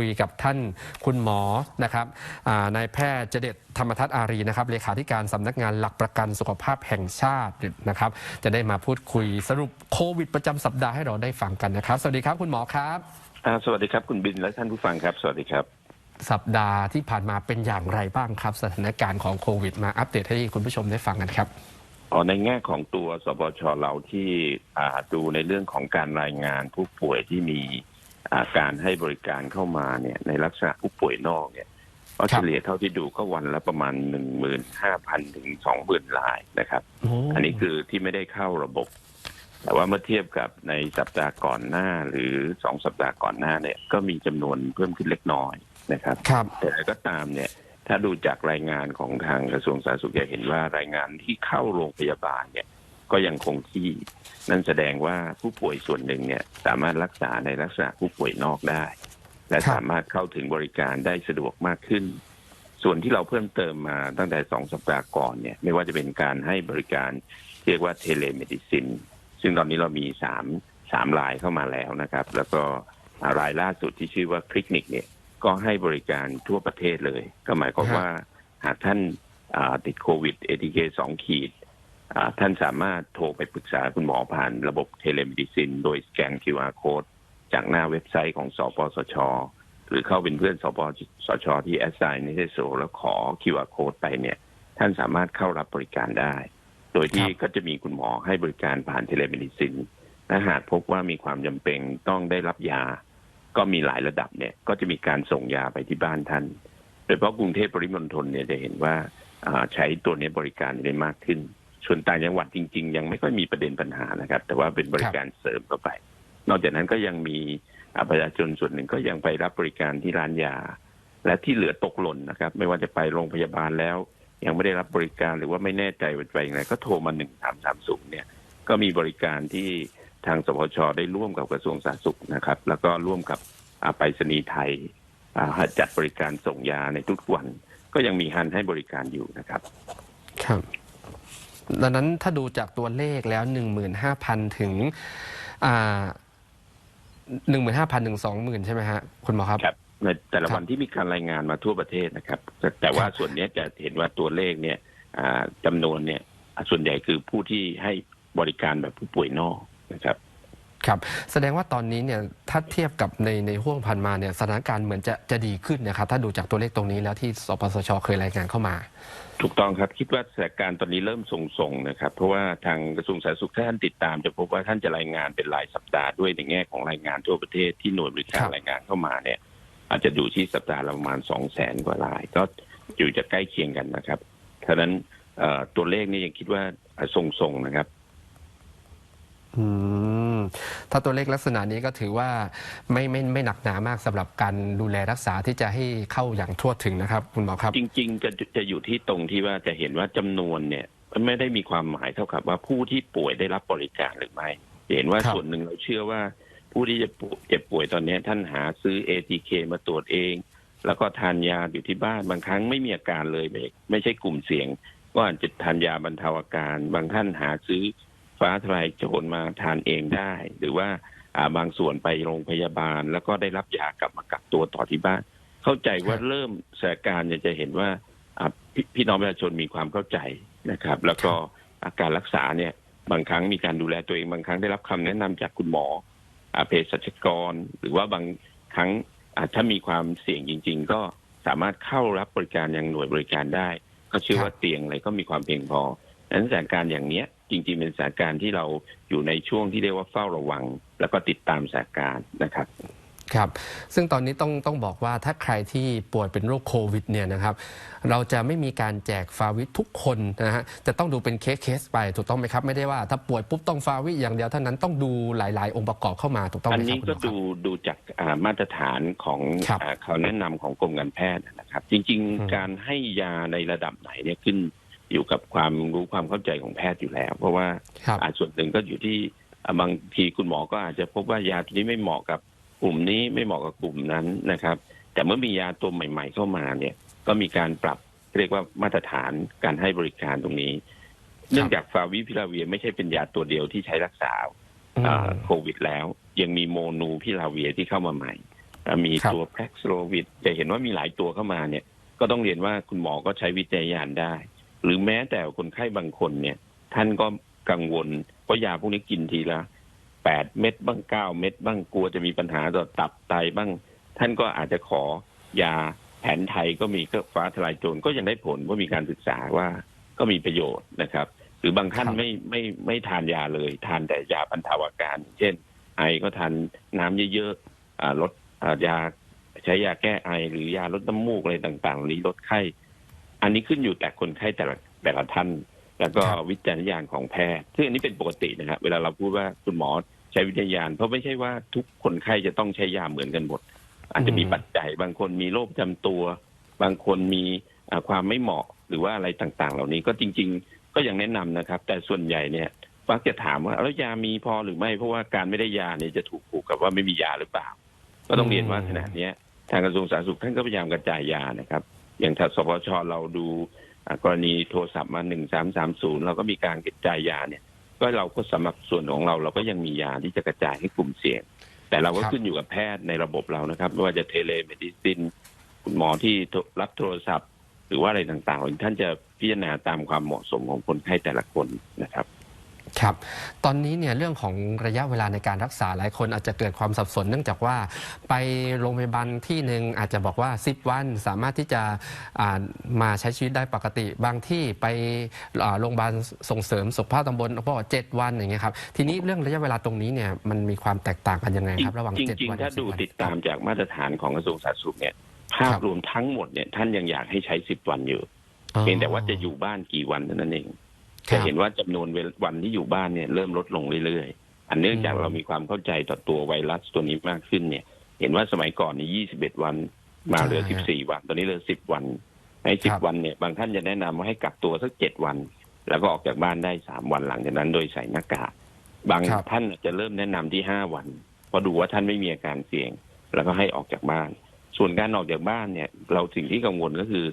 คุยกับท่านคุณหมอนะครับอ่านายแพทย์เจเดตธรรมทัศน์อารีนะครับเลขาธิการสำนักงานหลักประกันสุขภาพแห่งชาตินะครับ จะได้มาพูดคุยสรุปโควิดประจำสัปดาห์ให้เราได้ฟังกันนะครับ สวัสดีครับคุณหมอครับอ่าสวัสดีครับคุณบินและท่านผู้ฟังครับ สวัสดีครับ สัปดาห์ที่ผ่านมาเป็นอย่างไรบ้างครับ สถานการณ์ของโควิด มาอัปเดตให้คุณผู้ชมได้ฟังกันครับอ๋อในแง่ของตัวสบชเราที่อ่าดูในเรื่องของการรายงานผู้ป่วยที่มีอ่า การให้บริการเข้ามาเนี่ยในลักษณะผู้ป่วยนอกเนี่ยก็เฉลี่ยเท่าที่ดูก็วันละประมาณหนึ่งหมื่นห้าพันถึงสองหมื่นรายนะครับ อันนี้คือที่ไม่ได้เข้าระบบ แต่ว่าเมื่อเทียบกับในสัปดาห์ก่อนหน้าหรือสองสัปดาห์ก่อนหน้าเนี่ยก็มีจำนวนเพิ่มขึ้นเล็กน้อยนะครับครับแต่อะไรก็ตามเนี่ย ถ้าดูจากรายงานของทางกระทรวงสาธารณสุขจะเห็นว่ารายงานที่เข้าโรงพยาบาลเนี่ย ก็ยังคงที่ นั่นแสดงว่าผู้ป่วยส่วนหนึ่งเนี่ยสามารถรักษาในลักษณะผู้ป่วยนอกได้ และครับสามารถเข้าถึงบริการได้สะดวกมากขึ้น ส่วนที่เราเพิ่มเติมมาตั้งแต่สองสัปดาห์ก่อนเนี่ย ไม่ว่าจะเป็นการให้บริการเรียกว่าเทเลเมดิซิน ซึ่งตอนนี้เรามีสามสามรายเข้ามาแล้วนะครับ แล้วก็รายล่าสุดที่ชื่อว่าคลินิกเนี่ยก็ให้บริการทั่วประเทศเลย ก็หมายความครับว่าหากท่านอ่าติดโควิด ATK สองขีดอ่า ท่านสามารถโทรไปปรึกษาคุณหมอผ่านระบบเทเลมดิซิน โดยสแกน QR code จากหน้าเว็บไซต์ของสปสช หรือเข้าเป็นเพื่อนสปสช ที่แอสไซน์ในเทโซแล้วขอ QR code ไปเนี่ย ท่านสามารถเข้ารับบริการได้ โดยที่ก็จะมีคุณหมอให้บริการผ่านเทเลมดิซินและหากพบว่ามีความจำเป็นต้องได้รับยา ก็มีหลายระดับเนี่ย ก็จะมีการส่งยาไปที่บ้านท่าน โดยเฉพาะกรุงเทพปริมณฑลเนี่ยจะเห็นว่าอ่าใช้ตัวนี้บริการได้มากขึ้น ส่วนต่างจังหวัดจริง ๆ ยังไม่ค่อยมีประเด็นปัญหานะครับ แต่ว่าเป็นบริการเสริมเข้าไป นอกจากนั้นก็ยังมีประชาชนส่วนหนึ่งก็ยังไปรับบริการที่ร้านยา และที่เหลือตกหล่นนะครับ ไม่ว่าจะไปโรงพยาบาลแล้ว ยังไม่ได้รับบริการหรือว่าไม่แน่ใจว่าไปอย่างไรก็โทรมาหนึ่งสามสามศูนย์เนี่ยก็มีบริการที่ทางสพชได้ร่วมกับกระทรวงสาธารณสุขนะครับ แล้วก็ร่วมกับไปรษณีย์ไทยจัดบริการส่งยาในทุกวัน ก็ยังมีฮันให้บริการอยู่นะครับ ครับ ดังนั้นถ้าดูจากตัวเลขแล้ว 15,000 ถึงอ่า15,000ถึง20,000ใช่ไหมฮะคุณหมอครับครับในแต่ละครับวันที่มีการรายงานมาทั่วประเทศนะครับ แต่แต่ว่าครับส่วนเนี้ยจะเห็นว่าตัวเลขเนี่ยอ่าจำนวนเนี่ยอ่าส่วนใหญ่คือผู้ที่ให้บริการแบบผู้ป่วยนอกนะครับ ครับแสดงว่าตอนนี้เนี่ยถ้าเทียบกับในในห่วงพันมาเนี่ยสถานการณ์เหมือนจะจะดีขึ้นนะครับถ้าดูจากตัวเลขตรงนี้แล้วที่สปสชเคยรายงานเข้ามา ถูกต้องครับคิดว่าสถานการณ์ตอนนี้เริ่มทรงๆนะครับ เพราะว่าทางกระทรวงสาธารณสุขถ้าท่านติดตามจะพบว่าท่านจะรายงานเป็นรายสัปดาห์ด้วยในแง่ของรายงานทั่วประเทศที่หน่วยบริการครับรายงานเข้ามาเนี่ย อาจจะดูที่สัปดาห์ละประมาณสองแสนกว่าราย ก็อยู่จะใกล้เคียงกันนะครับฉะนั้นเอ่อตัวเลขนี่ยังคิดว่าทรงๆนะครับ อืม ถ้าตัวเลขลักษณะนี้ก็ถือว่าไม่ไม่ไม่หนักหนามากสำหรับการดูแลรักษาที่จะให้เข้าอย่างทั่วถึงนะครับคุณหมอครับ จริง ๆ จะจะอยู่ที่ตรงที่ว่าจะเห็นว่าจำนวนเนี่ยมันไม่ได้มีความหมายเท่ากับว่าผู้ที่ป่วยได้รับบริการหรือไม่จะเห็นว่าครับส่วนหนึ่งเราเชื่อว่า ผู้ที่จะป่วยเจ็บป่วยตอนนี้ท่านหาซื้อ ATK มาตรวจเอง แล้วก็ทานยาอยู่ที่บ้านบางครั้งไม่มีอาการเลยไม่ไม่ใช่กลุ่มเสี่ยงก็อาจจะทานยาบรรเทาอาการ บางท่านหาซื้อ ฟ้าทลายโจรมาทานเองได้ หรือว่าอ่าบางส่วนไปโรงพยาบาล แล้วก็ได้รับยากลับมากักตัวต่อที่บ้าน เข้าใจว่าครับเริ่มสถานการณ์เนี่ยจะเห็นว่าอ่าพพี่น้องประชาชนมีความเข้าใจนะครับ แล้วก็อาการรักษาเนี่ยบางครั้งมีการดูแลตัวเองบางครั้งได้รับคำแนะนำจากคุณหมออาเภสัชกร หรือว่าบางครั้งอ่าถ้ามีความเสี่ยงจริง ๆ ก็สามารถเข้ารับบริการยังหน่วยบริการได้ ก็เชื่อว่าเตียงอะไรก็มีความเพียงพอดังนั้นสถานการณ์อย่างเนี้ย จริงๆเป็นสถานการณ์ที่เราอยู่ในช่วงที่เรียกว่าเฝ้าระวัง แล้วก็ติดตามสถานการณ์นะครับครับ ซึ่งตอนนี้ต้องต้องบอกว่าถ้าใครที่ป่วยเป็นโรคโควิดเนี่ยนะครับ เราจะไม่มีการแจกฟาวิทุกคนนะฮะ จะต้องดูเป็นเคสเคสไปถูกต้องไหมครับ ไม่ได้ว่าถ้าป่วยปุ๊บต้องฟาวิอย่างเดียวเท่านั้นต้องดูหลาย ๆ องค์ประกอบเข้ามาถูกต้องไหอัมนครันี้บคุณหก็มอครับดูดูจากอ่ามาตรฐานของครับอ่าเขาแนะนำของกรมการแพทย์นะครับ จริงอืมๆการให้ยาในระดับไหนเนี่ยขึ้น อยู่กับความรู้ความเข้าใจของแพทย์อยู่แล้ว เพราะว่าครับอาส่วนหนึ่งก็อยู่ที่อ่าบางทีคุณหมอก็อาจจะพบว่ายาตัวนี้ไม่เหมาะกับกลุ่มนี้ไม่เหมาะกับกลุ่มนั้นนะครับ แต่เมื่อมียาตัวใหม่ ๆ เข้ามาเนี่ย ก็มีการปรับเรียกว่ามาตรฐานการให้บริการตรงนี้ เนื่องจากฟาวิพิลาเวียไม่ใช่เป็นยาตัวเดียวที่ใช้รักษาอืมอ่าโควิด แล้ว ยังมีโมนูพิลาเวียที่เข้ามาใหม่อะมีครับตัวแพร็กโซโลวิดจะเห็นว่ามีหลายตัวเข้ามาเนี่ย ก็ต้องเรียนว่าคุณหมอก็ใช้วิจัยญาณได้ หรือแม้แต่คนไข้บางคนเนี่ย ท่านก็กังวลเพราะยาพวกนี้กินทีละแปดเม็ดบ้างเก้าเม็ดบ้างกลัวจะมีปัญหาต่อตับไตบ้าง ท่านก็อาจจะขอยาแผนไทยก็มีก็ฟ้าทลายโจรก็ยังได้ผลว่ามีการศึกษาว่าก็มีประโยชน์นะครับ หรือบางท่านครับไม่ไม่ไม่ทานยาเลย ทานแต่ยาบรรเทาอาการ เช่น ไอก็ทานน้ำเยอะๆอ่าลดอ่ายาใช้ยาแก้ไอหรือยาลดน้ำมูกอะไรต่างๆเหล่านี้ลดไข้ อันนี้ขึ้นอยู่แต่คนไข้แต่ละแต่ละท่าน แล้วก็ครับวิจารณญาณของแพทย์ซึ่งอันนี้เป็นปกตินะครับเวลาเราพูดว่าคุณหมอใช้วิจารณญาณเพราะไม่ใช่ว่าทุกคนไข้จะต้องใช้ยาเหมือนกันหมด อาจจะมีปัจจัย บางคนมีโรคประจำตัว บางคนมีอ่าความไม่เหมาะหรือว่าอะไรต่างๆ เหล่านี้ก็จริง ๆ ก็ยังแนะนำนะครับ แต่ส่วนใหญ่เนี่ยมักจะถามว่าแล้วยามีพอหรือไม่เพราะว่าการไม่ได้ยาเนี่ยจะถูกผูกกับว่าไม่มียาหรือเปล่า ก็ต้องเรียนว่าขณะเนี้ยทางกระทรวงสาธารณสุขท่านก็พยายามกระจายยานะครับ อย่างทางสปชเราดูอ่ากรณีโทรศัพท์มาหนึ่งสามสามศูนย์เราก็มีการกระจายยาเนี่ย ก็เราก็สำหรับส่วนของเราเราก็ยังมียาที่จะกระจายให้กลุ่มเสี่ยง แต่เราก็ครับขึ้นอยู่กับแพทย์ในระบบเรานะครับไม่ว่าจะเทเลเมดิซินคุณหมอที่รับโทรศัพท์ หรือว่าอะไรต่างๆ ท่านจะพิจารณาตามความเหมาะสมของคนไข้แต่ละคนนะครับ ครับตอนนี้เนี่ยเรื่องของระยะเวลาในการรักษาหลายคนอาจจะเกิดความสับสน เนื่องจากว่าไปโรงพยาบาลที่หนึ่งอาจจะบอกว่า 10 วันสามารถที่จะอ่ามาใช้ชีวิตได้ปกติ บางที่ไปอ่าโรงพยาบาลส่งเสริมสุขภาพตำบลบอกว่าเจ็ดวันอย่างเงี้ยครับทีนี้เรื่องระยะเวลาตรงนี้เนี่ยมันมีความแตกต่างกันยังไงครับ ระหว่างจเจ็ดริงวันๆ ถ้ากับดู10วันติดตามจากมาตรฐานของกระทรวงสาธารณสุขเนี่ยภาพรวมทั้งหมดเนี่ยท่านยังอยากให้ใช้สิบวันอยู่อ๋อเพียงแต่ว่าจะอยู่บ้านกี่วันเท่านั้นเองครั จะบเห็นว่าจำนวนเวลวันที่อยู่บ้านเนี่ยเริ่มลดลงเรื่อยๆ อันเนื่องจากอืมเรามีความเข้าใจต่อตัวไวรัสตัวนี้มากขึ้นเนี่ย เห็นว่าสมัยก่อนนี่21วันมาเหลือ14วัน ตอนนี้เหลือ10วันใน10วันเนี่ยบางท่านจะแนะนำว่าให้กักตัวสัก7วัน แล้วก็ออกจากบ้านได้3วันหลังจากนั้นโดยใส่หน้ากากบางครับท่านอาจจะเริ่มแนะนำที่5วันเพราะดูว่าท่านไม่มีอาการเสี่ยง แล้วก็ให้ออกจากบ้าน ส่วนการออกจากบ้านเนี่ย เราสิ่งที่กังวลก็คือ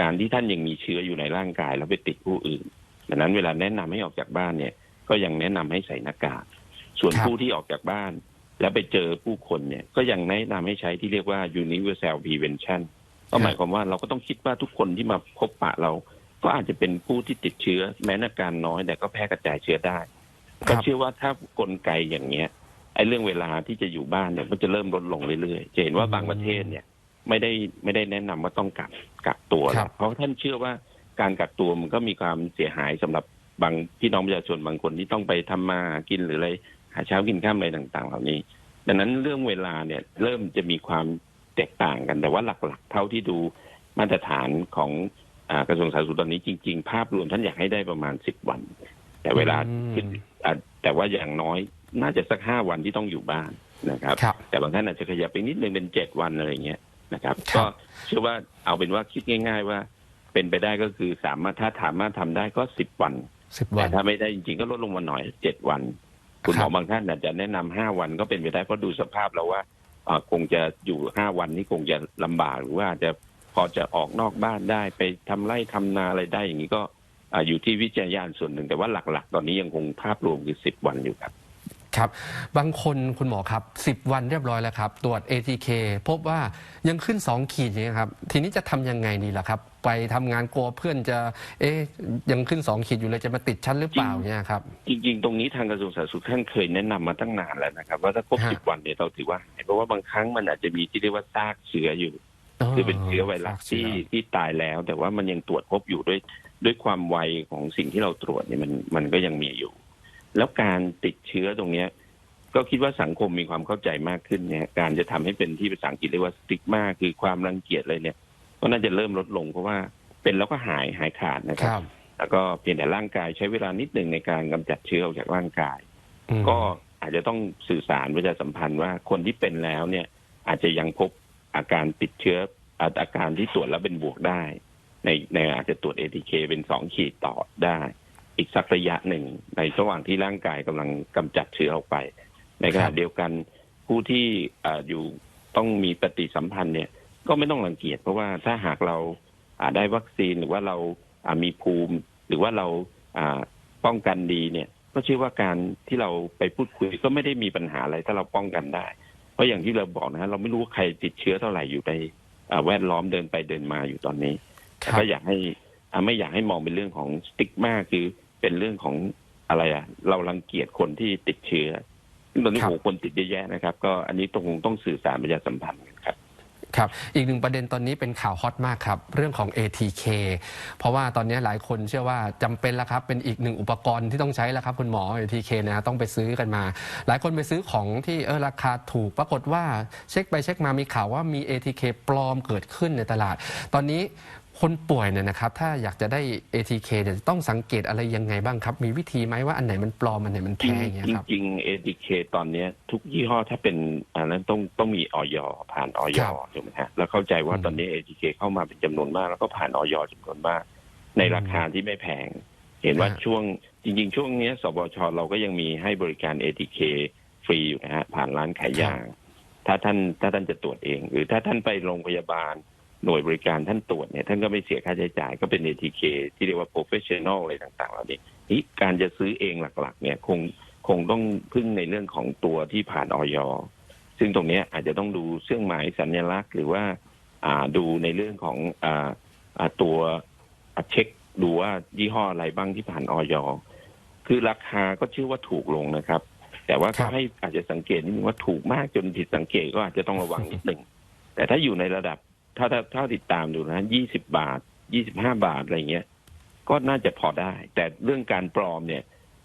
การที่ท่านยังมีเชื้ออยู่ในร่างกายแล้วไปติดผู้อื่น ดังนั้นเวลาแนะนำให้ออกจากบ้านเนี่ย ก็ยังแนะนำให้ใส่หน้ากากส่วนครับผู้ที่ออกจากบ้าน แล้วไปเจอผู้คนเนี่ย ก็ยังแนะนำให้ใช้ที่เรียกว่า universal prevention ก็หมายความว่าเราก็ต้องคิดว่าทุกคนที่มาพบปะเรา ก็อาจจะเป็นผู้ที่ติดเชื้อ แม้อาการน้อยแต่ก็แพร่กระจายเชื้อได้ ก็เชื่อว่าถ้ากลไกอย่างเนี้ยไอ้เรื่องเวลาที่จะอยู่บ้านเนี่ยมันจะเริ่มลดลงเรื่อยๆจะเห็นว่าบางประเทศเนี่ย ไม่ได้ไม่ได้แนะนำว่าต้องกักกักตัวครับเพราะท่านเชื่อว่า การกักตัวมันก็มีความเสียหายสำหรับบางพี่น้องประชาชนบางคนที่ต้องไปทำมาหากินหรืออะไรหาเช้ากินข้ามอะไรต่าง ๆ เหล่านี้ ดังนั้นเรื่องเวลาเนี่ยเริ่มจะมีความแตกต่างกัน แต่ว่าหลักๆ เท่าที่ดูมาตรฐานของอากระทรวงสาธารณสุขตอนนี้จริง ๆ ภาพรวมท่านอยากให้ได้ประมาณสิบวัน แต่เวลาอืมขึ้นอะแต่ว่าอย่างน้อยน่าจะสักห้าวันที่ต้องอยู่บ้านนะครับครับแต่บางท่านอาจจะขยับไปนิดนึงเป็นเจ็ดวันอะไรเงี้ยนะครับครัก็บเชื่อว่าเอาเป็นว่าคิดง่าย ๆ ว่า เป็นไปได้ก็คือสามารถถ้าสามารถทำได้ก็สิบวันสิบวัแต่น ถ้าไม่ได้จริงๆก็ลดลงมาหน่อยเจ็ดวัน คุณหมครัอบบางท่านอาจจะแนะนำห้าวันก็เป็นไปได้เพราะดูสภาพแล้วว่าอ่าคงจะอยู่ห้าวันนี้คงจะลำบากหรือว่าอาจจะพอจะออกนอกบ้านได้ไปทำไร่ทำนาอะไรได้อย่างนี้ก็อ่าอยู่ที่วิจารณญาณส่วนหนึ่ง แต่ว่าหลักๆ ตอนนี้ยังคงภาพรวมคือสิบวันอยู่ครับ ครับ บางคนคุณหมอครับ 10 วันเรียบร้อยแล้วครับ ตรวจ ATK พบว่ายังขึ้น 2 ขีดอย่างนี้ยครับ ทีนี้จะทำยังไงดีล่ะครับ ไปทำงานกลัวเพื่อนจะ เอ๊ยยังขึ้น 2 ขีดอยู่เลยจะมาติดชั้นหรือเปล่าเนี่ยครับ จริงๆ ตรงนี้ทางกระทรวงสาธารณสุขท่านเคยแนะนำมาตั้งนานแล้วนะครับ ว่าถ้าครบฮะ สิบวันเนี่ยเราถือว่าหายเพราะว่าบางครั้งมันอาจจะมีที่เรียกว่าซากเชื้ออยู่ คือเป็นเชื้อไวรัสที่ที่ตายแล้ว แต่ว่ามันยังตรวจพบอยู่ด้วยด้วยความไวของสิ่งที่เราตรวจเนี่ยมันมันก็ยังมีอยู่ แล้วการติดเชื้อตรงเนี้ย ก็คิดว่าสังคมมีความเข้าใจมากขึ้นเนี่ย การจะทำให้เป็นที่ภาษาอังกฤษเรียกว่าสติกมาคือความรังเกียจเลยเนี่ย ก็น่าจะเริ่มลดลงเพราะว่าเป็นแล้วก็หายหายขาดนะคครับรับ แล้วก็เพียงแต่ร่างกายใช้เวลานิดหนึ่งในการกำจัดเชื้อออกจากร่างกายอืมก็อาจจะต้องสื่อสารประชาสัมพันธ์ว่าคนที่เป็นแล้วเนี่ย อาจจะยังพบอาการติดเชื้ออาอาการที่ตรวจแล้วเป็นบวกได้ ในในอาจจะตรวจ ATK เป็นสองขีดต่อได้ อีกสักระยะหนึ่ง ในระหว่างที่ร่างกายกำลังกำจัดเชื้อออกไปในขคณะรับเดียวกันผู้ที่อ่าอยู่ต้องมีปฏิสัมพันธ์เนี่ยก็ไม่ต้องรังเกียจเพราะว่าถ้าหากเราอ่าได้วัคซีนหรือว่าเราอ่ามีภูมิ หรือว่าเราอ่าป้องกันดีเนี่ย ก็เชื่อว่าการที่เราไปพูดคุยก็ไม่ได้มีปัญหาอะไรถ้าเราป้องกันได้ เพราะอย่างที่เราบอกนะฮะเราไม่รู้ว่าใครติดเชื้อเท่าไหร่อยู่ในอ่าแวดล้อมเดินไปเดินมาอยู่ตอนนี้ครัก็บอยากให้อ่าไม่อยากให้มองเป็นเรื่องของสติ๊กมาคือ เป็นเรื่องของอะไรอะเรารังเกียจคนที่ติดเชื้อซึ่งตอนนี้ครับโหคนติดเยอะแยะนะครับ ก็อันนี้ต้องคงต้องสื่อสารประชาสัมพันธ์กันครับครับ อีกหนึ่งประเด็นตอนนี้เป็นข่าวฮอตมากครับ เรื่องของ ATK เพราะว่าตอนนี้หลายคนเชื่อว่าจำเป็นแล้วครับ เป็นอีกหนึ่งอุปกรณ์ที่ต้องใช้แล้วครับ คุณหมอ ATK นะฮะต้องไปซื้อกันมา หลายคนไปซื้อของที่เออราคาถูก ปรากฏว่าเช็คไปเช็คมามีข่าวว่ามี ATK ปลอมเกิดขึ้นในตลาด ตอนนี้ คนป่วยเนี่ยนะครับถ้าอยากจะได้ ATK เนี่ยต้องสังเกตอะไรยังไงบ้างครับ มีวิธีไหมว่าอันไหนมันปลอม อันไหนมันจริงแท้อย่างเงี้ยครับ จริงๆ ADK ตอนเนี้ยทุกยี่ห้อถ้าเป็นอันนั้นต้องต้องมีออยผ่านออยครับถูกไหมฮะแล้วเข้าใจว่าอืมตอนนี้ ADK เข้ามาเป็นจำนวนมาก แล้วก็ผ่านออยจำนวนมาก ในราคาที่ไม่แพง เห็นว่าฮะช่วงจริง ๆ ช่วงเนี้ยสบชเราก็ยังมีให้บริการ ATK ฟรีอยู่นะฮะผ่านร้านขายยาถ้าท่านถ้าท่านจะตรวจเอง หรือถ้าท่านไปโรงพยาบาล หน่วยบริการท่านตรวจเนี่ยท่านก็ไม่เสียค่าใช้จ่ายก็เป็น ATK ที่เรียกว่า professional อะไรต่างๆเหล่านี้นี่การจะซื้อเองหลักๆ เนี่ยคงคงต้องพึ่งในเรื่องของตัวที่ผ่านออยซึ่งตรงเนี้ยอาจจะต้องดูเครื่องหมายสัญลักษณ์ หรือว่าอ่าดูในเรื่องของอ่าอ่าตัวอ่าเช็คดูว่ายี่ห้ออะไรบ้างที่ผ่านออยคือราคาก็ชื่อว่าถูกลงนะครับ แต่ว่าครัก็บให้อาจจะสังเกตนิดนึงว่าถูกมากจนผิดสังเกตก็อาจจะต้องระวังนิดหนึ่งแต่ถ้าอยู่ในระดับ ถ้าถ้าถ้าติดตามดูนะยี่สิบาทยี่สิบห้าบาทอะไรเงี้ย ก็น่าจะพอได้ แต่เรื่องการปลอมเนี่ย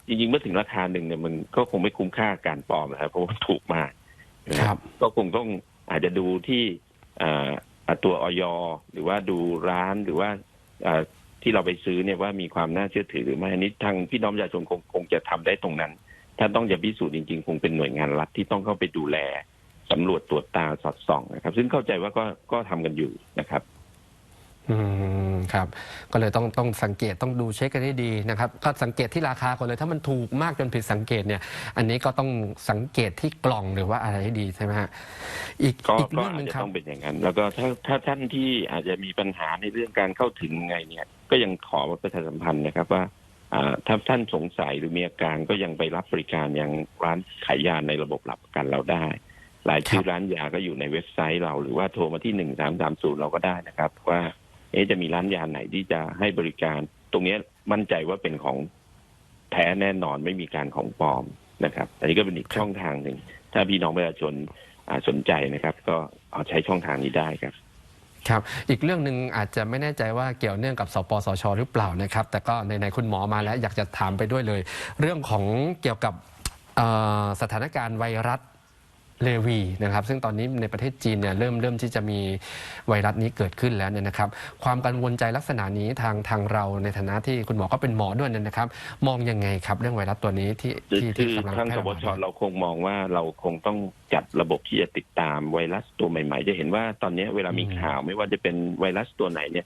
จริงๆเมื่อถึงราคาหนึ่งเนี่ยมันก็คงไม่คุ้มค่าการปลอมนะครับเพราะว่าถูกมากนะครับ ก็คงต้องอาจจะดูที่อ่าอ่าตัวออยหรือว่าดูร้านหรือว่าอ่าที่เราไปซื้อเนี่ยว่ามีความน่าเชื่อถือหรือไม่อันนี้ทางพี่น้องประชาชนคงคงจะทำได้ตรงนั้น ถ้าต้องจะพิสูจน์จริงๆ คงเป็นหน่วยงานรัฐที่ต้องเข้าไปดูแล สำรวจตรวจตาสอดส่องนะครับ ซึ่งเข้าใจว่าก็ก็ทำกันอยู่นะครับอืมครับ ก็เลยต้องต้องสังเกตต้องดูเช็คกันให้ดีนะครับ ก็สังเกตที่ราคาก่อนเลยถ้ามันถูกมากจนผิดสังเกตเนี่ย อันนี้ก็ต้องสังเกตที่กล่องหรือว่าอะไรให้ดีใช่ไหมฮะอีกก็อีกก็เรื่องหอาจนึ่งจะครับต้องเป็นอย่างนั้น แล้วก็ถ้าถ้าท่านที่อาจจะมีปัญหาในเรื่องการเข้าถึงไงเนี่ย ก็ยังขอประชาสัมพันธ์นะครับว่าอ่าถ้าท่านสงสัยหรือมีอาการก็ยังไปรับบริการอย่างร้านขายยาในระบบหลักประกันเราได้ หลายชื่อครับร้านยาก็อยู่ในเว็บไซต์เรา หรือว่าโทรมาที่หนึ่งสามสามศูนย์เราก็ได้นะครับ ว่า เอ๊ะจะมีร้านยาไหนที่จะให้บริการ ตรงเนี้ยมั่นใจว่าเป็นของแท้แน่นอนไม่มีการของปลอมนะครับอันนี้ก็เป็นอีกช่องทางหนึ่งถ้าพี่น้องประชาชนอ่าสนใจนะครับ ก็เอาใช้ช่องทางนี้ได้ครับครับ อีกเรื่องหนึ่งอาจจะไม่แน่ใจว่าเกี่ยวเนื่องกับสปสช หรือเปล่านะครับ แต่ก็ในในๆคุณหมอมาแล้วอยากจะถามไปด้วยเลย เรื่องของเกี่ยวกับเอ่อสถานการณ์ไวรัส เลวีนะครับซึ่งตอนนี้ในประเทศจีนเนี่ยเริ่มเริ่มที่จะมีไวรัสนี้เกิดขึ้นแล้วเนี่ยนะครับ ความกังวลใจลักษณะนี้ทางทางเราในฐานะที่คุณหมอก็เป็นหมอด้วยเนี่ยนะครับ มองยังไงครับเรื่องไวรัสตัวนี้ที่คือที่คืที่อกำลังทางแพร่สระบบาดชเราคงมองว่าเราคงต้องจัดระบบที่จะติดตามไวรัสตัวใหม่ ๆ จะเห็นว่าตอนนี้เวลามีข่าวไม่ว่าจะเป็นไวรัสตัวไหนเนี่ย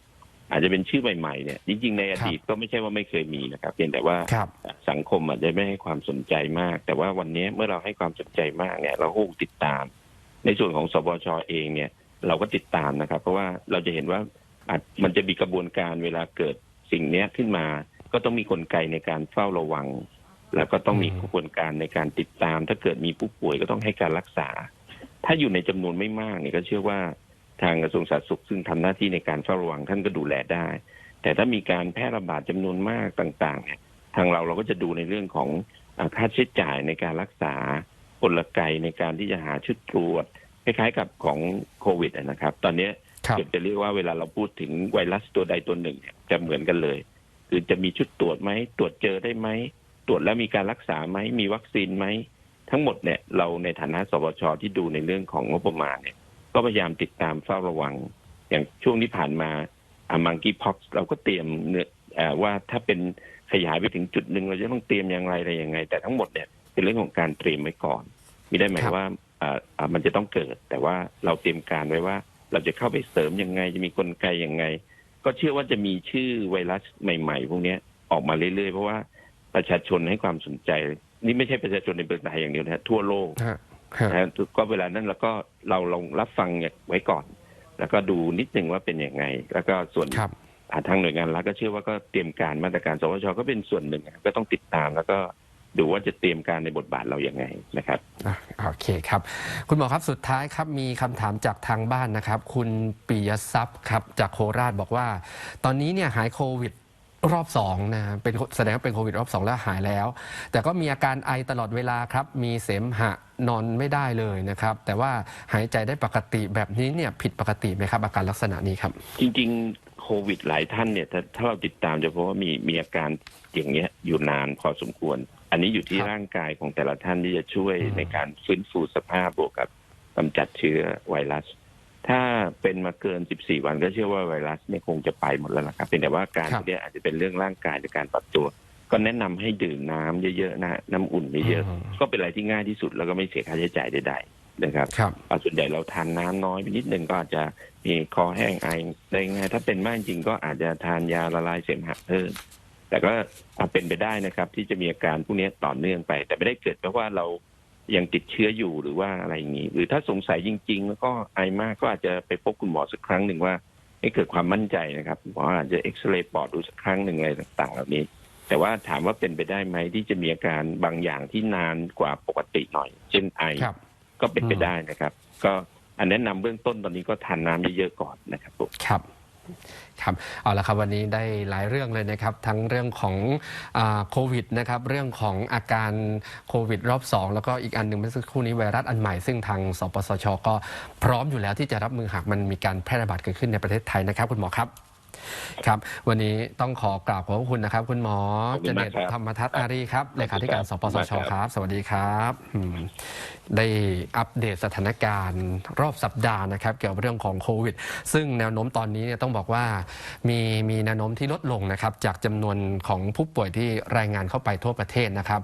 อาจจะเป็นชื่อใหม่ๆเนี่ยจริงๆในอดีตก็ไม่ใช่ว่าไม่เคยมีนะครับเพียงแต่ว่าครับสังคมอาจจะไม่ให้ความสนใจมาก แต่ว่าวันนี้เมื่อเราให้ความสนใจมากเนี่ย เราก็ติดตาม ในส่วนของสบชเองเนี่ย เราก็ติดตามนะครับ เพราะว่าเราจะเห็นว่าอาจมันจะมีกระบวนการเวลาเกิดสิ่งเนี้ยขึ้นมา ก็ต้องมีกลไกในการเฝ้าระวัง แล้วก็ต้องมีอืมกระบวนการในการติดตาม ถ้าเกิดมีผู้ป่วยก็ต้องให้การรักษา ถ้าอยู่ในจำนวนไม่มากเนี่ยก็เชื่อว่า ทางกระทรวงสาธารณสุข ซึ่งทำหน้าที่ในการเฝ้าระวังท่านก็ดูแลได้ แต่ถ้ามีการแพร่ระบาดจำนวนมากต่างๆเนี่ยทางเราเราก็จะดูในเรื่องของอาค่าใช้จ่ายในการรักษากลไกในการที่จะหาชุดตรวจคล้ายๆกับของโควิดอะนะครับ ตอนนี้ครับเกือบจะเรียกว่าเวลาเราพูดถึงไวรัสตัวใดตัวหนึ่งเนี่ยจะเหมือนกันเลย คือจะมีชุดตรวจไหมตรวจเจอได้ไหมตรวจแล้วมีการรักษาไหมมีวัคซีนไหมทั้งหมดเนี่ยเราในฐานะสบชที่ดูในเรื่องของงบประมาณเนี่ย ก็พยายามติดตามเฝ้าระวัง อย่างช่วงที่ผ่านมามังกี้พ็อกเราก็เตรียมเนื้อเอ่อว่าถ้าเป็นขยายไปถึงจุดหนึ่งเราจะต้องเตรียมอย่างไรอะไรยังไง แต่ทั้งหมดเนี่ยเป็นเรื่องของการเตรียมไว้ก่อนไม่ได้หมายครับว่าอ่าอ่ามันจะต้องเกิด แต่ว่าเราเตรียมการไว้ว่า เราจะเข้าไปเสริมยังไง จะมีกลไกยังไง ก็เชื่อว่าจะมีชื่อไวรัสใหม่ ๆ พวกเนี้ยออกมาเรื่อยๆ เพราะว่าประชาชนให้ความสนใจ นี่ไม่ใช่ประชาชนในประเทศไทยอย่างเดียวนะฮะทั่วโลกฮะฮะ นะฮะก็เวลานั้นเราก็เราลองรับฟังไว้ก่อน แล้วก็ดูนิดนึงว่าเป็นยังไง แล้วก็ส่วนครับอ่าทางหน่วยงานรัฐก็เชื่อว่าก็เตรียมการมาตรการสวชก็เป็นส่วนหนึ่งอะก็ต้องติดตามแล้วก็ดูว่าจะเตรียมการในบทบาทเราอย่างไงนะครับอะโอเคครับ คุณหมอครับสุดท้ายครับมีคำถามจากทางบ้านนะครับ คุณปิยทรัพย์ครับจากโคราชบอกว่า ตอนนี้เนี่ยหายโควิด รอบสองนะเป็นแสดงว่าเป็นโควิดรอบสองแล้วหายแล้ว แต่ก็มีอาการไอตลอดเวลาครับ มีเสมหะนอนไม่ได้เลยนะครับ แต่ว่าหายใจได้ปกติแบบนี้เนี่ยผิดปกติไหมครับอาการลักษณะนี้ครับ จริงๆ โควิดหลายท่านเนี่ยถ้าถ้าเราติดตามจะพบว่ามีมีอาการอย่างเงี้ยอยู่นานพอสมควร อันนี้อยู่ที่ครับร่างกายของแต่ละท่านที่จะช่วยอืมในการฟื้นฟูสภาพบวกกับกำจัดเชื้อไวรัส ถ้าเป็นมาเกิน 14 วันก็เชื่อว่าไวรัสเนี่ยคงจะไปหมดแล้วนะครับเป็นแต่ว่าการครับที่เนี่ยอาจจะเป็นเรื่องร่างกายในการปรับตัว ก็แนะนำให้ดื่มน้ำเยอะๆนะฮะน้ำอุ่นเยอะอืมๆก็เป็นอะไรที่ง่ายที่สุดแล้วก็ไม่เสียค่าใช้จ่ายใดๆนะครับครับอ่าส่วนใหญ่เราทานน้ำน้อยไปนิดนึงก็อาจจะมีคอแห้งไอได้ง่ายถ้าเป็นมากจริงก็อาจจะทานยาละลายเสมหะเพิ่มแต่ก็อ่าเป็นไปได้นะครับ ที่จะมีอาการพวกนี้ต่อเนื่องไป แต่ไม่ได้เกิดเพราะว่าเรา ยังติดเชื้ออยู่หรือว่าอะไรอย่างนี้ หรือถ้าสงสัยจริง ๆ แล้วก็ไอมากก็อาจจะไปพบคุณหมอสักครั้งหนึ่งว่าให้เกิดความมั่นใจนะครับหมออาจจะเอ็กซเรย์ปอดดูสักครั้งหนึ่งอะไรต่างๆ เหล่านี้ แต่ว่าถามว่าเป็นไปได้ไหมที่จะมีอาการบางอย่างที่นานกว่าปกติหน่อย เช่นไอครับก็เป็นไปอืมได้นะครับ ก็อันแนะนำเบื้องต้นตอนนี้ก็ทานน้ำเยอะๆก่อนนะครับผมครับ ครับเอาละครับวันนี้ได้หลายเรื่องเลยนะครับ ทั้งเรื่องของโควิดนะครับเรื่องของอาการโควิดรอบ 2 แล้วก็อีกอันหนึ่งเมื่อสักครู่นี้ไวรัสอันใหม่ซึ่งทางสปสช ก็พร้อมอยู่แล้วที่จะรับมือหากมันมีการแพร่ระบาดเกิดขึ้นในประเทศไทยนะครับ คุณหมอครับ ครับ วันนี้ต้องขอกราบขอบพระคุณนะครับ คุณหมอขอบคุเจณเนมากตครับธรรมทัศน์อารีครับเลขาธิการสปสชขอบคุณมากคครับรับ สวัสดีครับอืมได้อัปเดตสถานการณ์รอบสัปดาห์นะครับ เกี่ยวกับเรื่องของโควิด ซึ่งแนวโน้มตอนนี้เนี่ยต้องบอกว่ามีมีแนวโน้มที่ลดลงนะครับ จากจำนวนของผู้ป่วยที่รายงานเข้าไปทั่วประเทศนะครับ